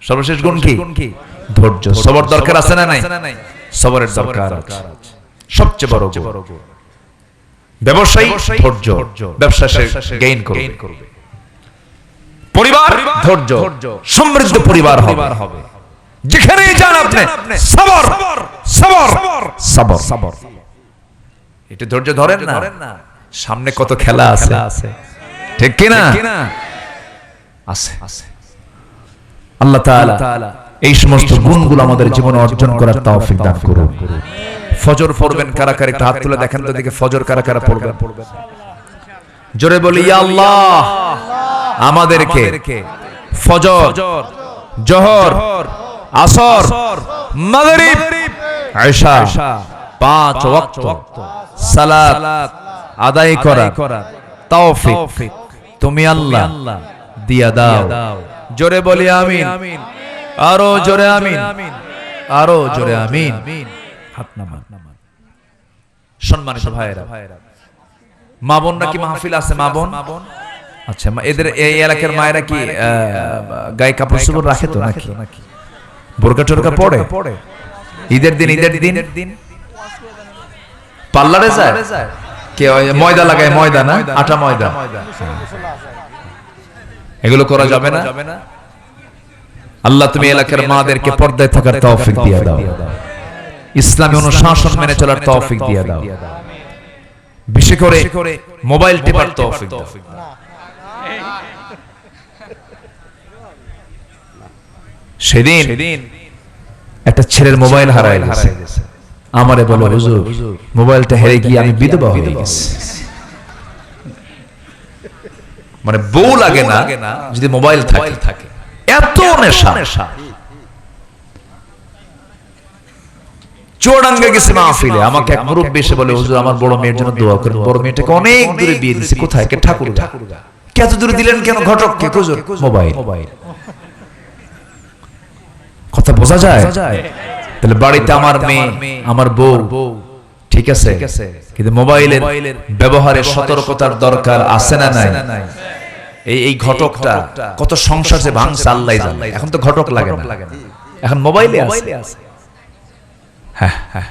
সর্বশেষ গুণ কি? ধৈর্য। সবর দরকার আছে না নাই? সবরের দরকার আছে। সবচেয়ে বড় গুণ। ব্যবসায়ী ধৈর্য। ব্যবসা গেইন করবে। পরিবার ধৈর্য। সমৃদ্ধ পরিবার হবে। যেখানেই যান আপনি সবর। সবর। সবর। সবর। এটা ধৈর্য ধরেন না। সামনে কত খেলা আছে। আছে। ঠিক কি না আছে। আল্লাহ তাআলা এই সমস্ত গুণগুলো আমাদের জীবনে অর্জন করার তৌফিক দান করুন। ফজর পড়বেন কারা কারা একটু হাত তুলে দেখেন তো দেখে ফজর কারা কারা পড়বেন। জোরে বলি ইয়া আল্লাহ! আমাদেরকে ফজর জোহর আসর মাগরিব ঈশা পাঁচ ওয়াক্ত সালাত আদায় করা তৌফিক তুমি আল্লাহ দিয়া দাও। জোরে বলি আমিন। আরও জোরে আমিন। আরও জোরে আমিন। হাত নামান। সম্মানিত ভাইয়েরা। মা বোন নাকি মাহফিল আছে মা বোন? আচ্ছা এদের এই এলাকার মায়েরা কি গায়ে কাপড় চোপড় রাখে তো নাকি? বোরকা টোরকা পড়ে ঈদের দিন ঈদের দিন? পার্লারে যায়? কে ময়দা লাগায় ময়দা না? আটা ময়দা? এগুলো করা যাবে না? আল্লাহ তুমি এলাকার মাদেরকে পর্দায় থাকার তৌফিক দিয়ে দাও। ইসলামী অনুশাসন মেনে চলার তৌফিক দিয়ে দাও। বিশেষ করে মোবাইল টেপার তৌফিক দাও। সেদিন একটা ছেলের মোবাইল হারায় গেছে। আমারে বলো হুজুর মোবাইলটা হেরে গিয়ে আমি বিধবা হয়ে গেছি। মানে বউ লাগে না যদি মোবাইল থাকে। এত নেশা। চোরাঙ্গে গেছে মাহফিলে। আমাকে এক মুরব্বী এসে বলে হুজুর আমার বড় মেয়ের জন্য দোয়া করেন। বড় মেয়েটাকে অনেক দূরে বিয়ে দিছে কোথায়? কে ঠাকুর কত দূরে দিলেন কেন? ঘটক কে? হুজুর মোবাইল। কথা বোঝা যায়? তাহলে বাড়িতে আমার মেয়ে আমার বউ। ঠিক আছে? কিন্তু মোবাইলের ব্যবহারে সতর্কতার দরকার আছে না নাই? এই এই ঘটকটা কত সংসার যে ভাঙছে আল্লাহ জানে। এখন তো ঘটক লাগে না। এখন মোবাইলে আছে। হ্যাঁ হ্যাঁ।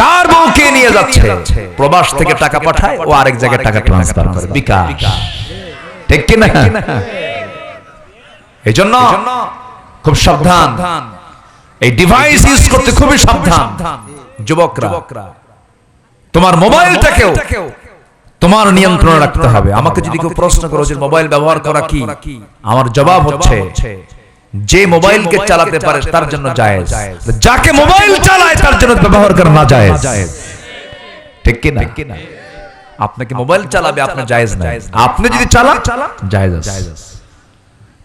কার বউকে নিয়ে যাচ্ছে? প্রবাস থেকে টাকা পাঠায় ও আরেক জায়গায় টাকা ট্রান্সফার করে। বিকাশ। ঠিক কি না? এই জন্য খুব সাবধান। এই ডিভাইস ইউজ করতে খুবই সাবধান। যুবকরা। তোমার মোবাইলটাকেও তোমার নিয়ন্ত্রণে রাখতে হবে। আমাকে যদি কেউ প্রশ্ন করো যে মোবাইল ব্যবহার করা কি? আমার জবাব হচ্ছে যে মোবাইলকে চালাতে পারে তার জন্য জায়েজ। যাকে মোবাইল চালায় তার জন্য ব্যবহার করা না জায়েজ ঠিক কি না? আপনাকে মোবাইল চালাবে আপনার জায়েজ না আপনি যদি চালান জায়েজ আছে।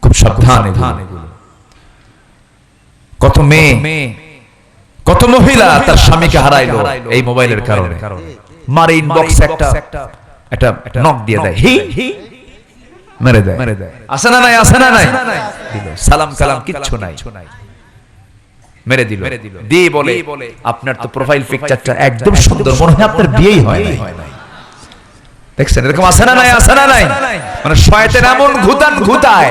খুব সাবধান কত মেয়ে কত মহিলা তার স্বামীকে হারাইলো এই মোবাইলের কারণে? মারে ইনবক্স একটা। একটা নক দিয়ে দেয় হি মেরে দেয়। মেরে দেয়। আসে না নাই। আসে না নাই। দিল। সালাম কালাম কিচ্ছু নাই। মেরে দিল। দিয়ে বলে আপনার তো প্রোফাইল পিকচারটা একদম সুন্দর। মনে হয় আপনার বিয়েই হয় নাই। দেখছেন? এরকম আছে না নাই। আছে না নাই। মানে শয়তান এমন ঘুতান ঘুতায়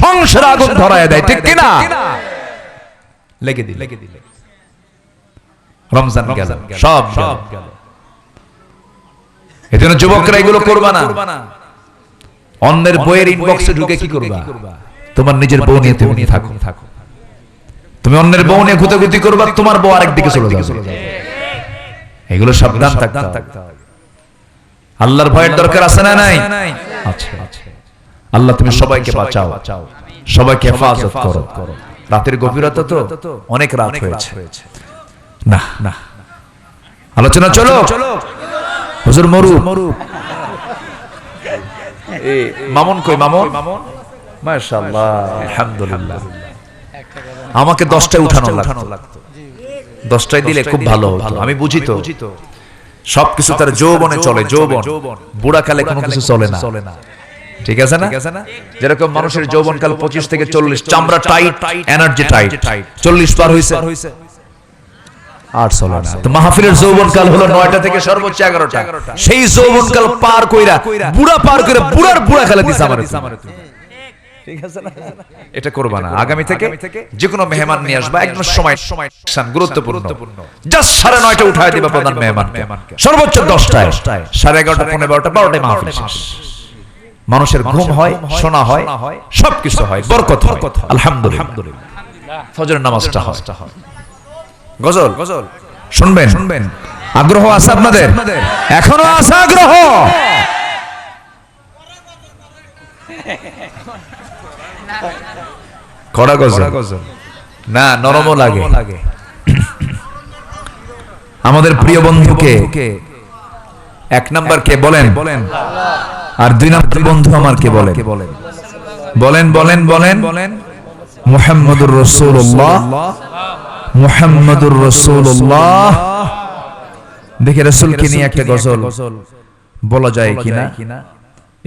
সংসার আগুন ধরায় দেয়। ঠিক কি না লেগে দিল। লেগে দিল। রমজান গেল। সব সব গেল। এজন্য যুবকরা এগুলো করবা না। অন্যের বইয়ের ইনবক্সে ঢুকে কি করবা? তোমার নিজের বউ নিয়ে তুমি থাকো। থাকো। তুমি অন্যের বউ নিয়ে গুতাগুতি করবা তোমার বউ আরেক দিকে চলে যাবে। এগুলো সাবধান থাকতে আল্লাহর ভয়ের দরকার আছে না নাই? আচ্ছা। আল্লাহ তুমি সবাইকে বাঁচাও। সবাইকে হেফাজত করো। রাতের গভীরতা তো অনেক রাত হয়েছে। না না। আলোচনা চলো চলো হুজুর মরু। মামুন কই মামুন? মাশাআল্লাহ আলহামদুলিল্লাহ। আমাকে দশটায় উঠানো লাগতো। দশটায় দিলে খুব ভালো হতো। আমি বুঝি তো। সবকিছু তার যৌবনে চলে যৌবন। বুড়া কালে কোনো কিছু চলে না। ঠিক আছে না? যেরকম মানুষের যৌবন কাল পঁচিশ থেকে চল্লিশ চামড়া টাইট এনার্জি টাইট চল্লিশ পার হয়েছে মাহফিলের যৌবন হলো নয়টা থেকে সর্বোচ্চ এগারোটা। সেই যৌবন পার কইরা বুড়া পার করে বুড়ার বুড়া খেলা দিছে আমার ঠিক আছে না? এটা করবা না। আগামী থেকে যে কোনো মেহমান নিয়ে আসবা। একদম সময় সময় গুরুত্বপূর্ণ। জাস্ট সাড়ে নয়টা উঠায় দিবা প্রধান মেহমান সর্বোচ্চ দশটায়। সাড়ে এগারোটা পনেরো বারোটা বারোটায় মাহফিল। শেষ। মানুষের ঘুম হয় শোনা হয় সবকিছু হয় বরকত হয়। আলহামদুলিল্লাহ। ফজরের নামাজটা হয়। গজল। গজল। শুনবেন। শুনবেন। আগ্রহ আছে আপনাদের? এখনও আছে আগ্রহ? কড়া গজল। না নরমও লাগে। আমাদের প্রিয় বন্ধুকে এক নাম্বার কে বলেন? বলেন? আর দুই নাম্বার বন্ধু আমার কে বলেন? বলেন? বলেন বলেন বলেন। মুহাম্মদুর রাসূলুল্লাহ। মুহাম্মদুর রাসূলুল্লাহ। দেখে রাসূলকে নিয়ে একটা গজল বলা যায় কিনা?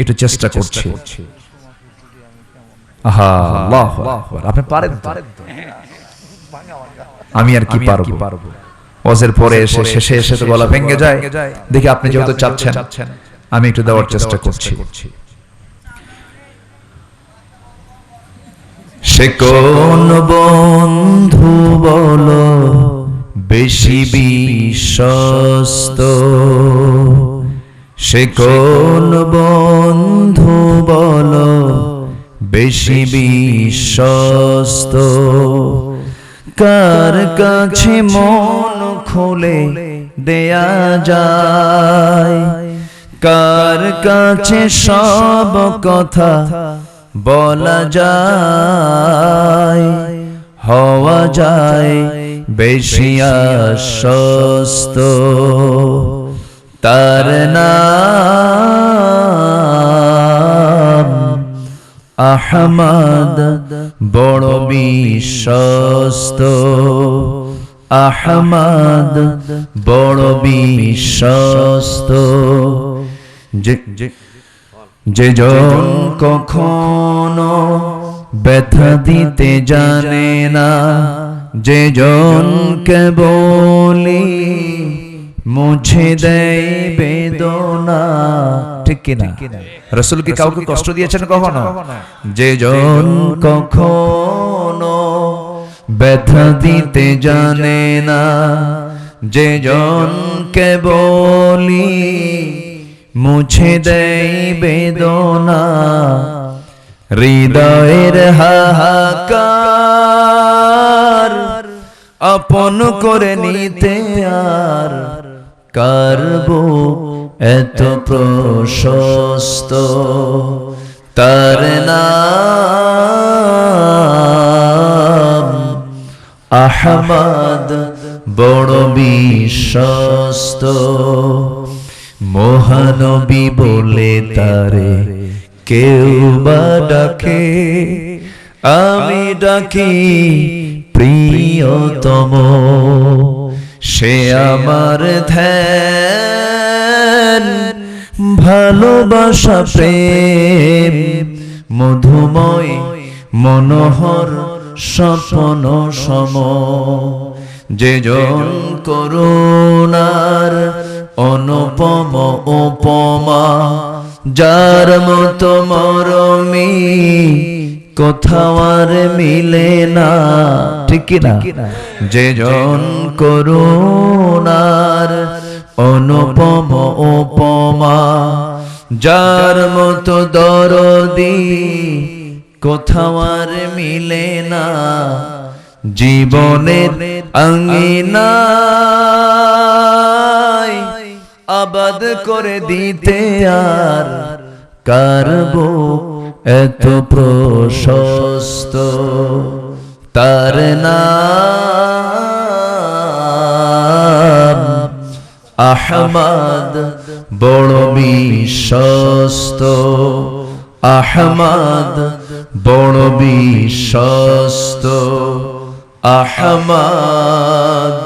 একটু চেষ্টা করছি। আহা আল্লাহু আকবার। আপনি পারেন? আমি আর কি পারব? ওজের পরে এসে শেষে এসে তো গলা ভেঙে যায়। দেখি আপনি যেহেতু চাচ্ছেন আমি একটু দেওয়ার চেষ্টা করছি। সে কোন বন্ধু বলো বেশি বিশ্বস্ত? সে কোন বন্ধু বলো বেশি বিশ্বস্ত? কার কাছে মন খুলে দেয়া যায়? কার কাছে সব কথা বলা যায় হওয়া যায় বেশি আশ্বস্ত। তার আহমদ বড় বিশ্বস্ত। আহমদ বড় বিশ্বস্ত। যে যে জন কখনো ব্যথা দিতে জানে না যে জনকে বলি মুছে দেয় বেদনা। ঠিক কিনা? রসুল কি কাউকে কষ্ট দিয়েছেন কখনো? যে জন কখনো ব্যথা দিতে জানে না যে জনকে বলি মুছে দেয় বেদনা, হৃদয়ের হাহাকার। আপন করে নিতে আর কারব এত প্রশস্ত, তার নাম আহমদ বড় বিশ্বস্ত। মহানবী বলে তারে, কেউ বা ডাকে। আমি ডাকি, প্রিয়তম। সে আমার ধ্যান, ভালোবাসা, প্রেম, মধুময়, মনোহর, স্বপ্ন, সম। যে জন করুণার অনুপম উপমা যার মতো মরমি কোথাও আর মিলে না। ঠিক না যে জন করুণার অনুপম উপমা যার মতো দরদি কোথাও আর মিলে না। জীবনের আঙ্গিনায় আবাদ করে দিতে আর কারব এত প্রশস্ত। তার নাম আহমদ বড় বিশ্বস্ত। আহমদ বড় বিশ্বস্ত। আহমদ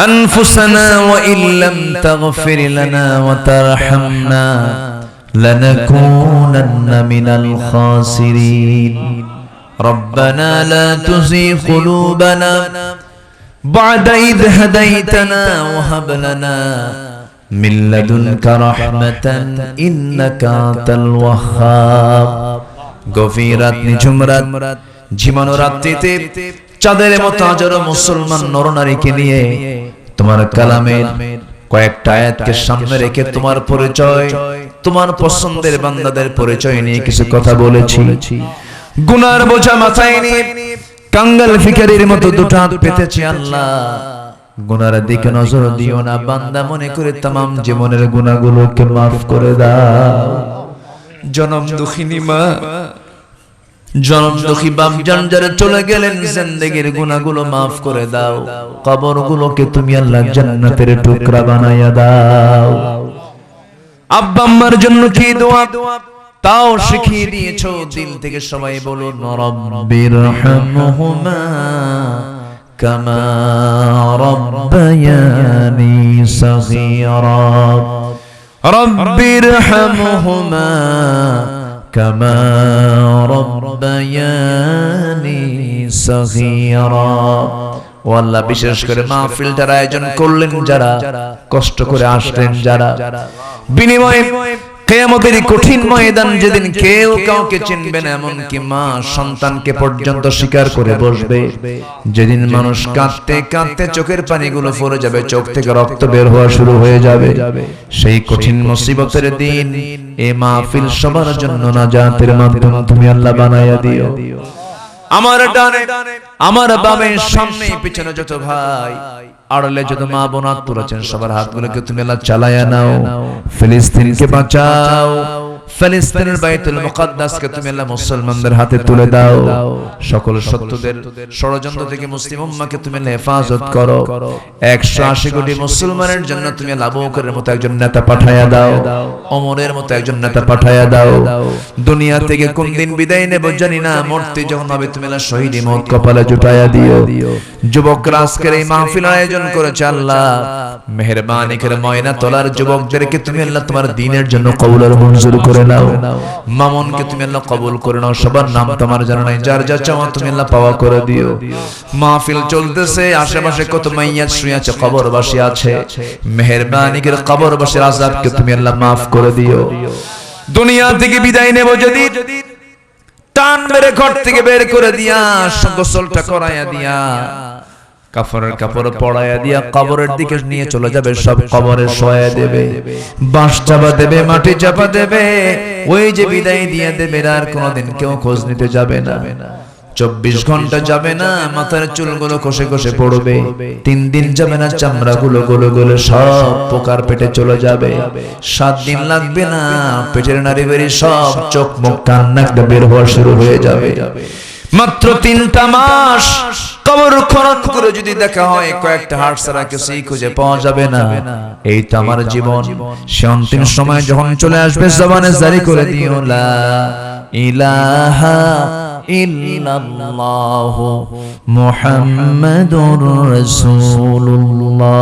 أنفسنا وإن لم تغفر لنا وترحمنا لنكونن من الخاسرين ربنا لا تزغ قلوبنا بعد إذ هديتنا وهب لنا من لدنك رحمة إنك أنت الوهاب গভীরাত নিঝুম রাত ঝিমানো রাত্রিতে চাঁদের মতো হাজারো মুসলমান নরনারীকে নিয়ে তোমার কালামের কয়েকটা আয়াতকে সামনে রেখে তোমার পরিচয়, তোমার পছন্দের বান্দাদের পরিচয় নিয়ে কিছু কথা বলেছি। গুনার বোঝা মাথায় নিয়ে কাঙ্গাল ফিকারির মতো দুটো হাত পেতেছি আল্লাহ। গুনার দিকে নজর দিও না, বান্দা মনে করে তামাম জীবনের গুনাহগুলোকে মাফ করে দাও। জনম দুঃখিনী মা জনম দুঃখী বাপ যারা চলে গেলেন, জিন্দেগির গুনাহগুলো মাফ করে দাও। কবরগুলোকে তুমি আল্লাহ জান্নাতের টুকরা বানাইয়া দাও। আব্বা আম্মার জন্য কি দোয়া? তাও শিখিয়ে দিয়েছ, দিল থেকে সবাই বলুন রব্বির হামহুমা কামা রব্বায়ানি সগীরা। রব্বির হামহুমা কামা ربياني صغيرا. ও বিশেষ করে মাহফিলটার আয়োজন করলেন যারা, কষ্ট করে আসলেন যারা। বিনিময়ে কেয়ামতের কঠিন ময়দান যেদিন কেউ কাউকে চিনবে না, এমনকি মা সন্তানকে পর্যন্ত স্বীকার করে বসবে। যেদিন মানুষ কাঁদতে কাঁদতে চোখের পানিগুলো পড়ে যাবে, চোখ থেকে রক্ত বের হওয়া শুরু হয়ে যাবে। সেই কঠিন মুসিবতের দিন এ মাহফিল সবার জন্য না জাতের মাধ্যম তুমি আল্লাহ বানাইয়া দিও। আমার ডানে, আমার বামে, সামনে, পিছনে যত ভাই আড়লে যত মা বোন আত্মরাছেন সবার হাতগুলোকে তুমি চালায়া নাও। ফিলিস্তিনকে বাঁচাও। ফিলিস্তিনের বাইতুল মুকাদ্দাসকে তুমি আল্লাহ মুসলমানদের হাতে তুলে দাও। সকল সত্যদের ষড়যন্ত্র থেকে মুসলিম উম্মাহকে তুমি হেফাজত করো। 180 কোটি মুসলমানের জন্য তুমি বকরের মতো একজন নেতা পাঠায়া দাও। ওমরের মতো একজন নেতা পাঠায়া দাও। দুনিয়া থেকে কোন দিন বিদায় নেব জানি না। মরতে যখন হবে তুমি আল্লাহ শহীদ মত কপালে জুটায়া দিও। যুবকরা আজকের এই মাহফিল আয়োজন করেছে আল্লাহ মেহেরবানি করে ময়না তোলার যুবকদেরকে তুমি আল্লাহ। তোমার দিনের জন্য কবুল আর মঞ্জুর করে নাও। মামুনকে তুমি আল্লাহ কবুল করে নাও। সবার নাম তোমার জানা নাই। যার যা চাওয়া তুমি আল্লাহ পাওয়া করে দিও। মাহফিল চলতেছে আশেপাশে কত মাইয়াত শুয়ে আছে কবরবাসী আছে। মেহেরবানি করে কবরবাসীর আযাবকে তুমি আল্লাহ মাফ করে দিও। দুনিয়া থেকে বিদায় নেব যদি। টান মেরে ঘর থেকে বের করে দিয়া গোসলটা করাইয়া দিয়া। কাপড়ের কাপড় পড়াইয়া দিয়া কবরের দিকে নিয়ে চলে যাবে সব কবরে শোয়া দেবে বাঁশ চাপা দেবে মাটি চাপা দেবে ওই যে বিদায় দিয়ে দেবে আর কোনোদিন কেউ খোঁজ নিতে যাবে না। চব্বিশ ঘণ্টা যাবে না মাথার চুলগুলো কষে কষে পড়বে। তিন দিন যাবে না চামড়া গুলো গুলো গুলো সব পোকার পেটে চলে যাবে। সাত দিন লাগবে না পেটের নারী বেরি সব চোখ মুখ কান্না বের হওয়া শুরু হয়ে যাবে। মাত্র তিনটা মাস কবর খনন করে যদি দেখা হয়, কয়েকটা হাট ছাড়া কিছুই খুঁজে পাওয়া যাবে না। এই তো আমার জীবন। সে অন্তিম সময় যখন চলে আসবে জবানে জারি করে দিও, লা ইলাহা ইল্লাল্লাহ মুহাম্মাদুর রাসূলুল্লাহ।